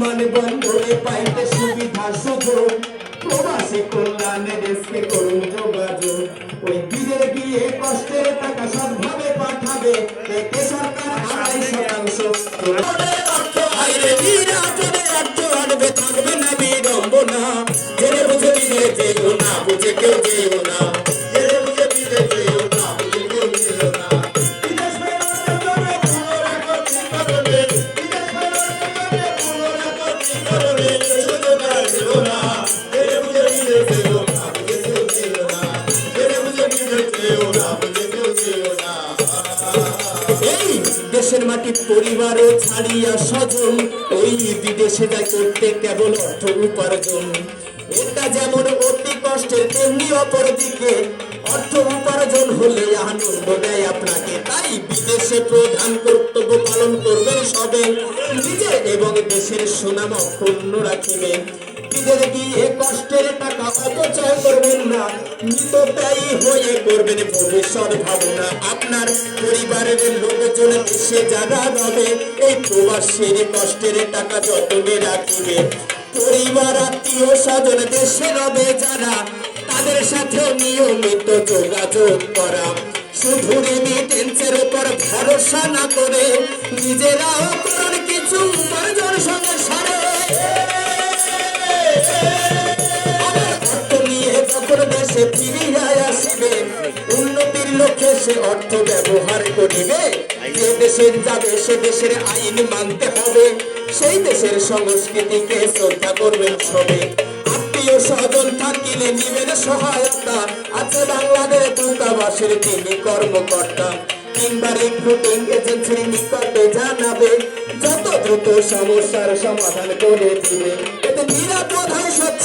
মানে বন্ধরে পাইতে সুবিধা সুযোগ প্রবাসী কল্যাণে দেশকে করুন যোগাযোগ। ওই বিদের গিয়ে কষ্টের টাকা সদভাবে পাঠাবে। এতে সরকার আড়াই শতাংশ। করতে এটা যেমন অতি কষ্টের, তেমনি অপর অর্থ উপার্জন হলে আনন্দ দেয় আপনাকে। তাই বিদেশে প্রধান কর্তব্য পালন করবেন সবে। নিজে এবং দেশের সুনাম অক্ষুণ্ণ রাখিবেন গিয়ে কষ্টের টাকা অপচয় করবেন না। হয়ে করবেন ভবিষ্যৎ ভাবনা। আপনার পরিবারের লোকজন যারা এই প্রবাসীর কষ্টের টাকা যতনে রাখিবে। পরিবার, আত্মীয় স্বজন দেশে রবে যারা, তাদের সাথে নিয়মিত যোগাযোগ করা। শুধু রেমিটেন্সের উপর ভরসা না করে নিজেরাও করুন কিছু উপার্জন নিয়ে যখন দেশে ফিরিয়া আসিবে, উন্নতির লক্ষ্যে সে অর্থ ব্যবহার করিবে। যে দেশে যাবে, সে দেশের আইন মানতে হবে। সেই দেশের সংস্কৃতিকে শ্রদ্ধা করবেন সবে। আত্মীয় স্বজন থাকিলে নিবেন সহায়তা। আছে বাংলাদেশ দূতাবাসের তিনি কর্মকর্তা। কিংবা রিক্রুটিং এজেন্সির নিকটে জানাবে, যত দ্রুত সমস্যার সমাধান করে দিবে। এতে নিরাপদ হয় স্বচ্ছ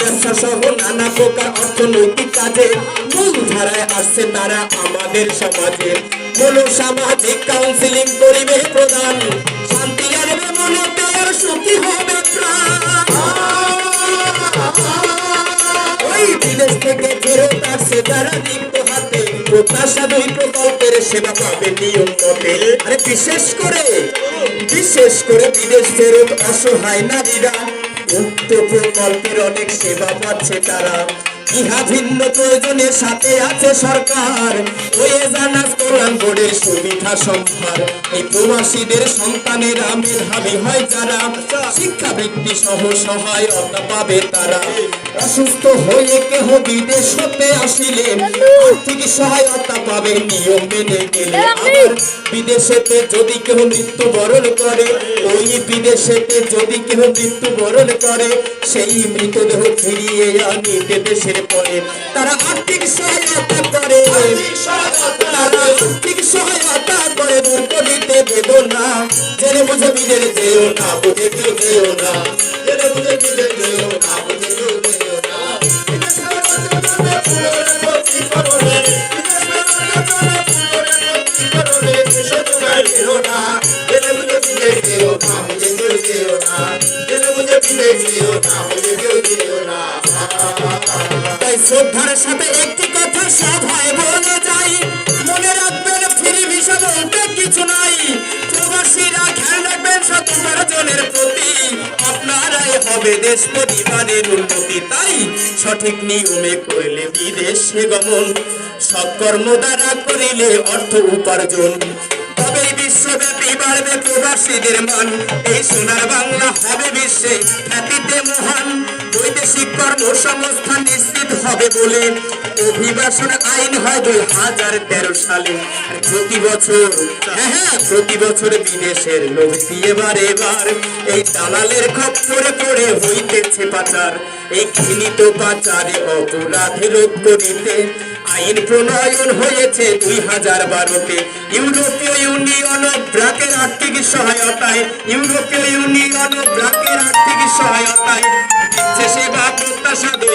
ব্যবসা সহ নানা প্রকার অর্থনৈতিক কাজে মূল ধারায় আসছে তারা আমাদের সমাজে। মূল সামাজিক কাউন্সিলিং পরিবেশ প্রদান ওই বিদেশ থেকে ফেরত আসছে যারা নিম্ন হাতে। প্রত্যাশা প্রকল্পের সেবা পাবে নিয়ম বিশেষ করে বিশেষ করে বিদেশ ফেরত অসহায় নারীরা। উক্ত প্রকল্পের অনেক সেবা পাচ্ছে তারা। ইহা ভিন্ন প্রয়োজনের সাথে আছে সরকার। হয়ে জানাস কল্যাণ বোর্ডের সুবিধা সম্ভার। এই প্রবাসীদের সন্তানেরা মেধাবী হয় যারা। শিক্ষাবৃত্তি সহ সহায়তা পাবে তারা। অসুস্থ হয়ে কেহ বিদেশ হতে আসিলে আর্থিক সহায়তা পাবে নিয়ম মেনে গেলে আবার বিদেশেতে যদি কেউ মৃত্যুবরণ করে ওই বিদেশেতে যদি কেউ মৃত্যুবরণ করে সেই মৃতদেহ ফিরিয়ে আনিতে দেশের পরে তারা আর্থিক সহায়তা করে। তারা আর্থিক সহায়তা করে দূর করিতে বেদনা জেনে বুঝে বিদের যেও না বুঝে কেউ যেও না। জেনে বুঝে বিদের যেও না বুঝে কেউ যেও না। তাই শ্রদ্ধার সাথে একটি কথা সভায় বলে যাই। মনে রাখবেন, ফ্রি ভিসা বলতে কিছু নাই। প্রবাসীরা খেয়াল রাখবেন জনের প্রতি আপনারাই হবে দেশ পরিবারের উন্নতি তাই সঠিক নিয়মে করলে বিদেশে গমন সব কর্ম দ্বারা করিলে অর্থ উপার্জন। তবে বিশ্বব্যাপী বাড়বে প্রবাসীদের মান। এই সোনার বাংলা হবে বিশ্বে খ্যাতিতে মহান। বৈদেশিক কর্মসংস্থান নিশ্চিত হবে বলে অভিবাসন আইন হয় দুই হাজার তেরো সালে। প্রতি বছর হ্যাঁ হ্যাঁ প্রতি বছর বিদেশের লোক দিয়ে এবার এবার এই দালালের খপ্পরে পড়ে হইতেছে পাচার। এই ঘৃণিত পাচারে অপরাধ রোধ করিতে আইন প্রণয়ন হয়েছে দুই হাজার বারোতে। ইউরোপীয় ইউনিয়ন ও ব্রাকের আর্থিক সহায়তায়, ইউরোপীয় ইউনিয়ন ও ব্রাকের আর্থিক সহায়তায় সেবা প্রত্যাশাদে